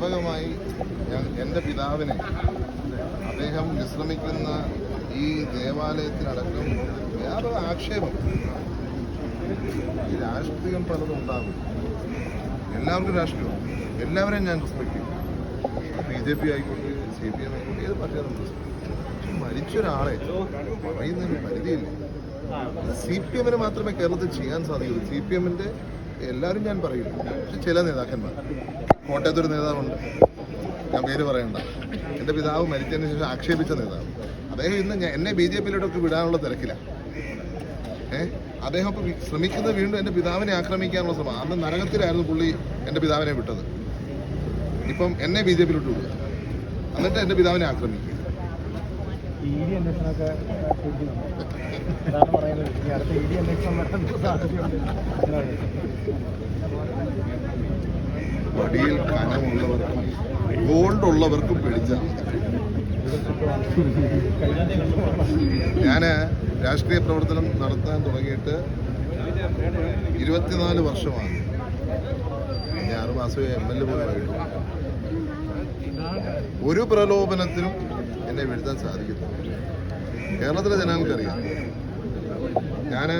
ഞാൻ എന്റെ പിതാവിനെ അദ്ദേഹം വിശ്രമിക്കുന്ന ഈ ദേവാലയത്തിനടക്കം വ്യാപക ആക്ഷേപം. ഈ രാഷ്ട്രീയം പലതും ഉണ്ടാകും. എല്ലാവർക്കും രാഷ്ട്രീയം എല്ലാവരെയും ഞാൻ റെസ്പെക്ട് ചെയ്യും. ബി ജെ പി ആയിക്കോട്ടെ സി പി എം ആയിക്കോട്ടെ ഏത് പാർട്ടിയാണ്. പക്ഷെ മരിച്ചൊരാളെ പറയുന്നതിന് പരിധിയില്ല. സി പി എമ്മിന് മാത്രമേ കേരളത്തിൽ ചെയ്യാൻ സാധിക്കുള്ളൂ സി പി എമ്മിന്റെ എല്ലാവരും ഞാൻ പറയില്ല പക്ഷെ ചില നേതാക്കന്മാർ. കോട്ടയത്തൊരു നേതാവുണ്ട്. ഞാൻ പേര് പറയണ്ട. എന്റെ പിതാവ് മരിച്ചതിന് ശേഷം ആക്ഷേപിച്ച നേതാവ്. അദ്ദേഹം ഇന്ന് ഞാൻ എന്നെ ബി ജെ പിയിലോട്ടൊക്കെ വിടാനുള്ള തിരക്കിലാണ് ഏഹ് അദ്ദേഹം ഇപ്പോൾ ശ്രമിക്കുന്നത് വീണ്ടും എന്റെ പിതാവിനെ ആക്രമിക്കാനുള്ള ശ്രമം. അന്ന് നരകത്തിലായിരുന്നു പുള്ളി എന്റെ പിതാവിനെ വിട്ടത്. ഇപ്പം എന്നെ ബി ജെ പിയിലോട്ട് വിടുക. എന്നിട്ട് എന്റെ പിതാവിനെ ആക്രമിക്കുക. പറയുന്നത്. അടുത്ത കനമുള്ളവർക്കും ഗോൾഡ് ഉള്ളവർക്കും പിടിച്ച. ഞാൻ രാഷ്ട്രീയ പ്രവർത്തനം നടത്താൻ തുടങ്ങിയിട്ട് ഇരുപത്തിനാല് വർഷമാണ് ഞാൻ ആറ് മാസമേ എം എൽ എ പോലും ആയിട്ടുള്ളൂ. ഒരു പ്രലോഭനത്തിനും എന്നെ വീഴ്ത്താൻ സാധിക്കുന്നു കേരളത്തിലെ ജനങ്ങൾക്കറിയാം. ഞാൻ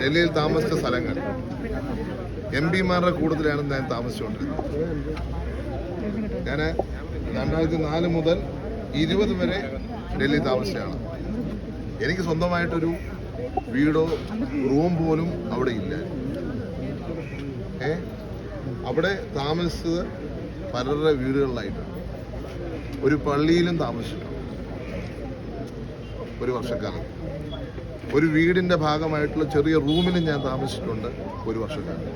ഡൽഹിയിൽ താമസിച്ച സ്ഥലങ്ങൾ. എം പിമാരുടെ കൂടുതലാണ് ഞാൻ താമസിച്ചുകൊണ്ടിരുന്നത്. ഞാൻ രണ്ടായിരത്തി നാല് മുതൽ ഇരുപത് വരെ ഡൽഹി താമസിച്ചാണ് എനിക്ക് സ്വന്തമായിട്ടൊരു വീടോ റൂം പോലും അവിടെ ഇല്ല. ഏ? അവിടെ താമസിച്ചത് പലരുടെ വീടുകളിലായിട്ടാണ്. ഒരു പള്ളിയിലും താമസിച്ചിട്ടുണ്ട്. ഒരു വർഷക്കാലം. ഒരു വീടിന്റെ ഭാഗമായിട്ടുള്ള ചെറിയ റൂമിലും ഞാൻ താമസിച്ചിട്ടുണ്ട് ഒരു വർഷക്കാലം.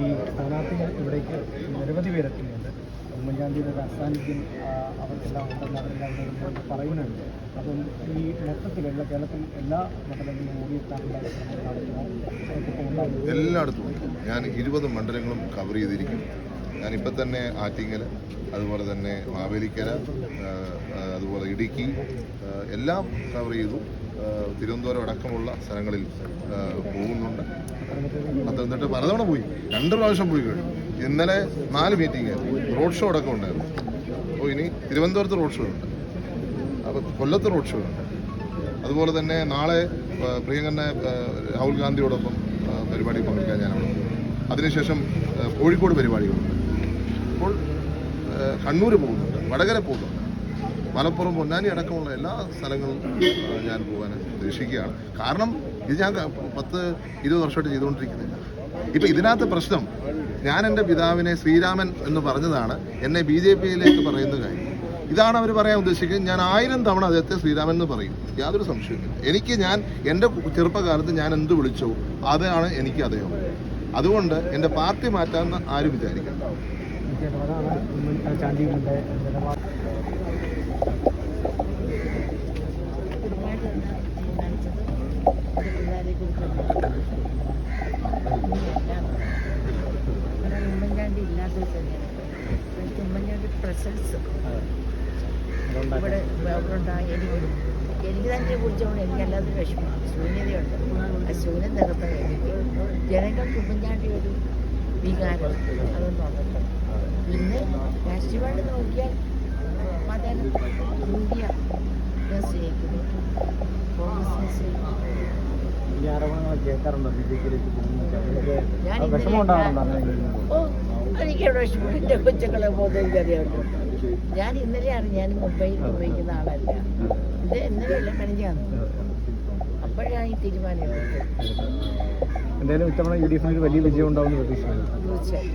ഈ സ്ഥാനാർത്ഥികൾ ഇവിടേക്ക് നിരവധി പേരെത്തുന്നുണ്ട് ഉമ്മൻചാണ്ടിയുടെ ഒരു അസാന്നിധ്യം ആ, അവർക്കെല്ലാം ഉണ്ടെന്ന് അവരെല്ലാം പറയുന്നുണ്ട്. അപ്പം ഈ കേരളത്തിൽ എല്ലാ മണ്ഡലങ്ങളിലും ഓടിയെത്താനുള്ള എല്ലായിടത്തും. ഞാൻ ഇരുപത് മണ്ഡലങ്ങളും കവർ ചെയ്തിരിക്കും ഞാനിപ്പോൾ തന്നെ ആറ്റിങ്ങൽ അതുപോലെ തന്നെ മാവേലിക്കര അതുപോലെ ഇടുക്കി എല്ലാം കവർ ചെയ്തു. തിരുവനന്തപുരം അടക്കമുള്ള സ്ഥലങ്ങളിൽ പോകുന്നുണ്ട്. പത്തനംതിട്ട പലതവണ പോയി. രണ്ട് പ്രാവശ്യം പോയി കഴിഞ്ഞു. ഇന്നലെ നാല് മീറ്റിംഗ് റോഡ് ഷോ അടക്കം ഉണ്ടായിരുന്നു. അപ്പോൾ ഇനി തിരുവനന്തപുരത്ത് റോഡ് ഷോ ഉണ്ട്. അപ്പോൾ കൊല്ലത്ത് റോഡ് ഷോ ഉണ്ട്. അതുപോലെ തന്നെ നാളെ പ്രിയങ്കരനെ രാഹുൽ ഗാന്ധിയോടൊപ്പം പരിപാടി പങ്കെടുക്കാൻ ഞാനാണ് അതിനുശേഷം കോഴിക്കോട് പരിപാടികളുണ്ട്. അപ്പോൾ ആ, കണ്ണൂർ പോകുന്നുണ്ട് വടകര പോകുന്നുണ്ട്. മലപ്പുറം പൊന്നാനി അടക്കമുള്ള എല്ലാ സ്ഥലങ്ങളും ഞാൻ പോകാൻ ഉദ്ദേശിക്കുകയാണ്. കാരണം ഇത് ഞാൻ പത്ത് ഇരുപത് വർഷമായിട്ട് ചെയ്തുകൊണ്ടിരിക്കുന്നില്ല. ഇപ്പം ഇതിനകത്ത് പ്രശ്നം ഞാൻ എന്റെ പിതാവിനെ ശ്രീരാമൻ എന്ന് പറഞ്ഞതാണ് എന്നെ ബി ജെ പിയിലേക്ക് പറയുന്ന കാര്യം. ഇതാണ് അവർ പറയാൻ ഉദ്ദേശിക്കുന്നത്. ഞാൻ ആയിരം തവണ അദ്ദേഹത്തെ ശ്രീരാമൻ എന്ന് പറയും. യാതൊരു സംശയമില്ല എനിക്ക് ഞാൻ എന്റെ ചെറുപ്പകാലത്ത് ഞാൻ എന്ത് വിളിച്ചോ അതാണ് എനിക്ക് അദ്ദേഹം. അതുകൊണ്ട് എന്റെ പാർട്ടി മാറ്റാമെന്ന് ആരും വിചാരിക്കണം എനിക്ക് എനിക്ക് എനിക്ക് തന്നെ കുറിച്ചുകൊണ്ട് എനിക്കല്ലാതെ വിഷമം. ശൂന്യതയുണ്ട്. ആ ശൂന്യത നികത്താൻ എനിക്ക്. ജനങ്ങൾക്ക് ഉമ്മൻചാണ്ടി ഒരു വികാരം. അതൊന്നുണ്ട് പിന്നെ രാഷ്ട്രീയമായിട്ട് നോക്കിയാൽ മതം ഇന്ത്യ സ്നേഹിക്കുന്നു കോൺഗ്രസിനെ സ്നേഹിക്കുന്നു? ഓ എനിക്കവിടെ വിഷമം. എന്റെ കൊച്ചുങ്ങളെ പോകുന്നത് എനിക്കറിയാമല്ലോ ഞാൻ ഇന്നലെ ആണ് ഞാൻ മുംബൈയിൽ ഉപയോഗിക്കുന്ന ആളല്ല. ഇത് ഇന്നലെയല്ല കഴിഞ്ഞാണ് അപ്പോഴാണ് ഈ തീരുമാനം എന്തായാലും ഇത്തവണ യു ഡി എഫിന് വലിയ വിജയം ഉണ്ടാവുമെന്ന് പ്രതീക്ഷിക്കുന്നു. തീർച്ചയായും.